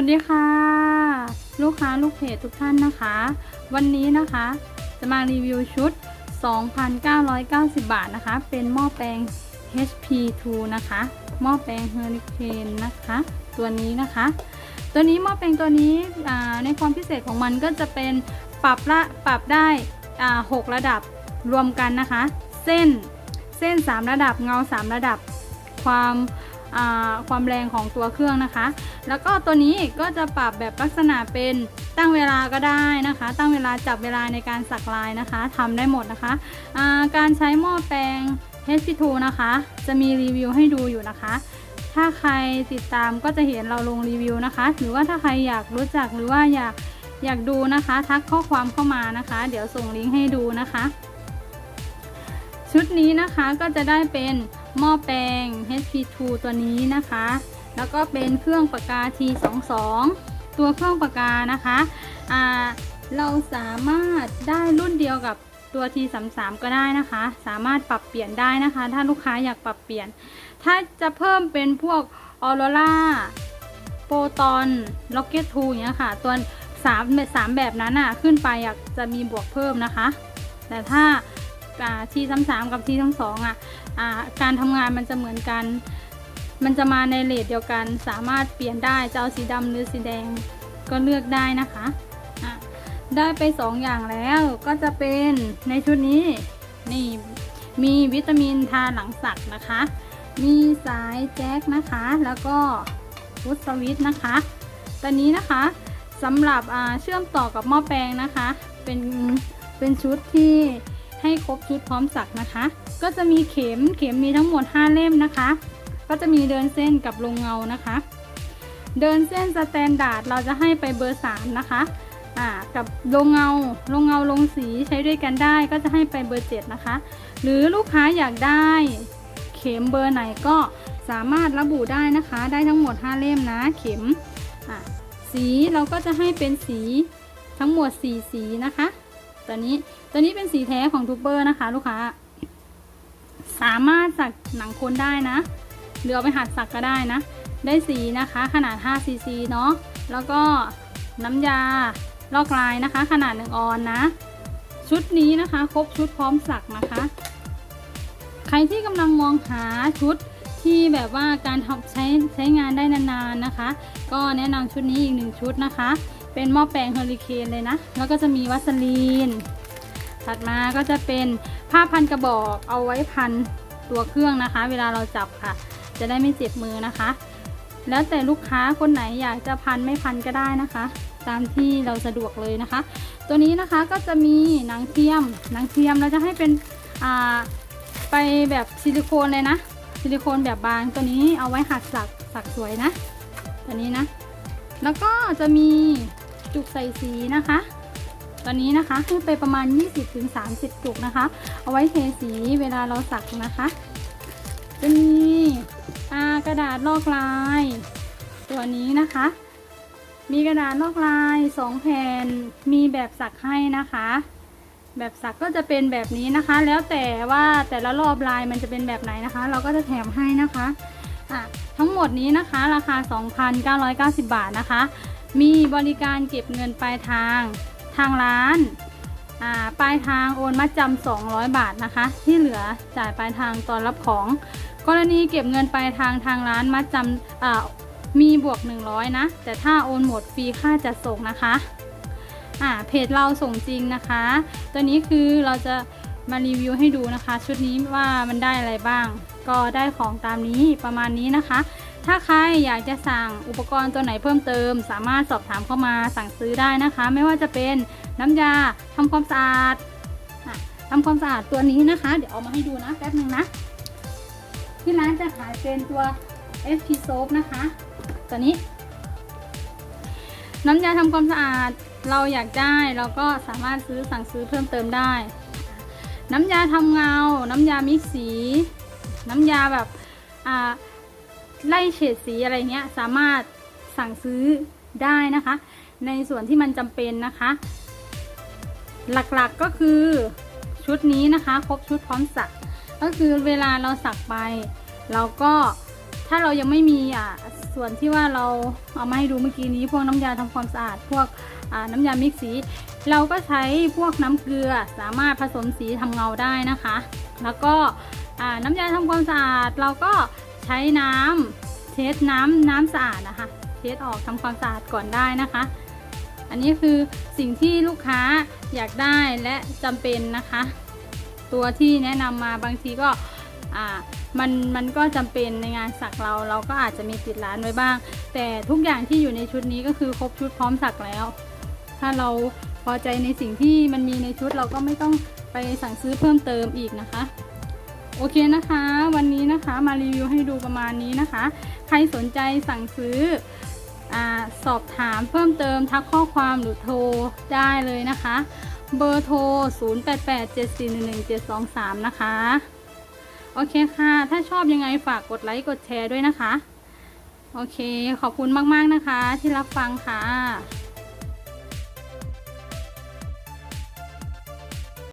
วัสดีค่ะ ลูกค้าลูกเพจทุกท่านนะคะ วันนี้นะคะ จะมารีวิวชุด 2,990 บาทนะคะ เป็นหม้อแปลง HP2 นะคะ หม้อแปลงเฮอริเคนนะคะ ตัวนี้นะคะ ตัวนี้หม้อแปลงตัวนี้ในความพิเศษของมันก็จะเป็นปรับละปรับได้ 6 ระดับรวมกันนะคะ เส้นเส้น 3 ระดับเงา 3 ระดับความ ความแรงของตัวเครื่องนะคะ แล้วก็ตัวนี้ก็จะปรับแบบลักษณะเป็นตั้งเวลาก็ได้นะคะ ตั้งเวลาจับเวลาในการสักลายนะคะทำได้หมดนะคะาการใช้หม้อแปลง HP2 นะคะ จะมีรีวิวให้ดูอยู่นะคะ ถ้าใครติดตามก็จะเห็นเราลงรีวิวนะคะ หรือว่าถ้าใครอยากรู้จักหรือว่าอยากอยากดูนะคะ ทักข้อความเข้ามานะคะ เดี๋ยวส่งลิงก์ให้ดูนะคะ ชุดนี้นะคะก็จะได้เป็น หม้อแปลง HP2 ตัวนี้นะคะ แล้วก็เป็นเครื่องปากกา T22 ตัวเครื่องปากกานะคะอ่าเราสามารถได้รุ่นเดียวกับตัว T33 ก็ได้นะคะ สามารถปรับเปลี่ยนได้นะคะ ถ้าลูกค้าอยากปรับเปลี่ยน ถ้าจะเพิ่มเป็นพวกออโรราโปรตอนล็อกเก็ตทูอย่างเงี้ยค่ะ ตัวสามสามแบบนั้นอะ ขึ้นไปอยากจะมีบวกเพิ่มนะคะ แต่ถ้า ทีสามสามกับทีทั้งสองอะการทำงานมันจะเหมือนกัน มันจะมาในเลทเดียวกัน สามารถเปลี่ยนได้จะเอาสีดำหรือสีแดงก็เลือกได้นะคะะได้ไป 2 อย่างแล้วก็จะเป็นในชุดนี้นี่มีวิตามินทาหลังสักนะคะ มีสายแจ็คนะคะ แล้วก็ฟุตสวิตนะคะตอนนี้นะคะสำหรับเชื่อมต่อกับหม้อแปลงนะคะ เป็นเป็นชุดที่ ให้ครบชุดพร้อมสักนะคะ ก็จะมีเข็มเข็มมีทั้งหมด 5 เล่มนะคะ ก็จะมีเดินเส้นกับลงเงานะคะ เดินเส้นสแตนดาร์ดเราจะให้ไปเบอร์ 3 นะคะอ่ากับลงเงาลงเงาลงสีใช้ด้วยกันได้ก็จะให้ไปเบอร์ 7 นะคะ หรือลูกค้าอยากได้เข็มเบอร์ไหนก็สามารถระบุได้นะคะ ได้ทั้งหมด 5 เล่มนะเข็มอะสีเราก็จะให้เป็นสีทั้งหมด 4 สีนะคะ ตัวนี้ตัวนี้เป็นสีแท้ของทูเปอร์นะคะ ลูกค้า สามารถสักหนังคนได้นะหรือเอาไปหัดสักก็ได้นะ ได้สีนะคะขนาด 5 ซีซีเนาะแล้วก็น้ำยาลอกลายนะคะ ขนาด 1 ออนนะ ชุดนี้นะคะครบชุดพร้อมสักนะคะ ใครที่กำลังมองหาชุดที่แบบว่าการทำใช้ใช้งานได้นานๆนะคะ ก็แนะนำชุดนี้อีกหนึ่งชุดนะคะ เป็นหม้อแปลงเฮอริเคนเลยนะ แล้วก็จะมีวัสลีน ถัดมาก็จะเป็นผ้าพันกระบอกเอาไว้พันตัวเครื่องนะคะ เวลาเราจับค่ะ จะได้ไม่เจ็บมือนะคะ แล้วแต่ลูกค้าคนไหนอยากจะพันไม่พันก็ได้นะคะ ตามที่เราสะดวกเลยนะคะ ตัวนี้นะคะก็จะมีหนังเทียมหนังเทียมเราจะให้เป็นไปแบบซิลิโคนเลยนะ ซิลิโคนแบบบางตัวนี้เอาไว้หัดสักสักสวยนะตัวนี้นะ แล้วก็จะมีจุกใส่สีนะคะ ตอนนี้นะคะให้ไปประมาณ 20-30 จุกนะคะ เอาไว้เทสีเวลาเราสักนะคะ จะมีกระดาษลอกลาย ตัวนี้นะคะ มีกระดาษลอกลาย2แผ่นมีแบบสักให้นะคะ แบบสักก็จะเป็นแบบนี้นะคะ แล้วแต่ว่าแต่ละรอบลายมันจะเป็นแบบไหนนะคะ เราก็จะแถมให้นะคะ อะ ทั้งหมดนี้นะคะ ราคา 2,990 บาทนะคะ มีบริการเก็บเงินปลายทางทางร้านาปลายทางโอนมัดจำ200 บาทนะคะ ที่เหลือจ่ายปลายทางตอนรับของ กรณีเก็บเงินปลายทางทางร้านมัดจำอ่ามีบวก 100 นะ แต่ถ้าโอนหมดฟรีค่าจัดส่งนะคะอ่าเพจเราส่งจริงนะคะ ตัวนี้คือเราจะมารีวิวให้ดูนะคะ ชุดนี้ว่ามันได้อะไรบ้าง ก็ได้ของตามนี้ประมาณนี้นะคะ ถ้าใครอยากจะสั่งอุปกรณ์ตัวไหนเพิ่มเติม สามารถสอบถามเข้ามาสั่งซื้อได้นะคะ ไม่ว่าจะเป็นน้ำยาทำความสะอาดทำความสะอาดตัวนี้นะคะ เดี๋ยวเอามาให้ดูนะแป๊บนึงนะ ที่ร้านจะขายเป็นตัว SP soap นะคะ ตัวนี้ น้ำยาทำความสะอาดเราอยากได้เราก็สามารถซื้อสั่งซื้อเพิ่มเติมได้ น้ำยาทำเงา น้ำยามิกสี น้ำยาแบบไล่เฉดสีอะไรเงี้ยสามารถสั่งซื้อได้นะคะ ในส่วนที่มันจำเป็นนะคะ หลักๆก็คือชุดนี้นะคะ ครบชุดพร้อมสักก็คือเวลาเราสักไป เราก็ถ้าเรายังไม่มีอ่าส่วนที่ว่าเราเอามาให้ดูเมื่อกี้นี้ พวกน้ำยาทำความสะอาด พวกน้ำยามิกซ์สีเราก็ใช้พวกน้ำเกลือสามารถผสมสีทำเงาได้นะคะ แล้วก็ น้ำยาทำความสะอาดเราก็ใช้น้ำเช็ดน้ำน้ำสะอาดนะคะ เช็ดออกทำความสะอาดก่อนได้นะคะ อันนี้คือสิ่งที่ลูกค้าอยากได้และจำเป็นนะคะ ตัวที่แนะนำมาบางทีก็มันมันก็จำเป็นในงานสักเราเราก็อาจจะมีติดร้านไว้บ้าง แต่ทุกอย่างที่อยู่ในชุดนี้ก็คือครบชุดพร้อมสักแล้ว ถ้าเราพอใจในสิ่งที่มันมีในชุดเราก็ไม่ต้องไปสั่งซื้อเพิ่มเติมอีกนะคะ โอเคนะคะ วันนี้นะคะมารีวิวให้ดูประมาณนี้นะคะ ใครสนใจสั่งซื้ออสอบถามเพิ่มเติมทักข้อความหรือโทรได้เลยนะคะ เบอร์โทร 0887411723 นะคะ โอเคค่ะ ถ้าชอบยังไงฝากกดไลค์กดแชร์ด้วยนะคะ โอเค ขอบคุณมาก ๆ นะคะที่รับฟังค่ะ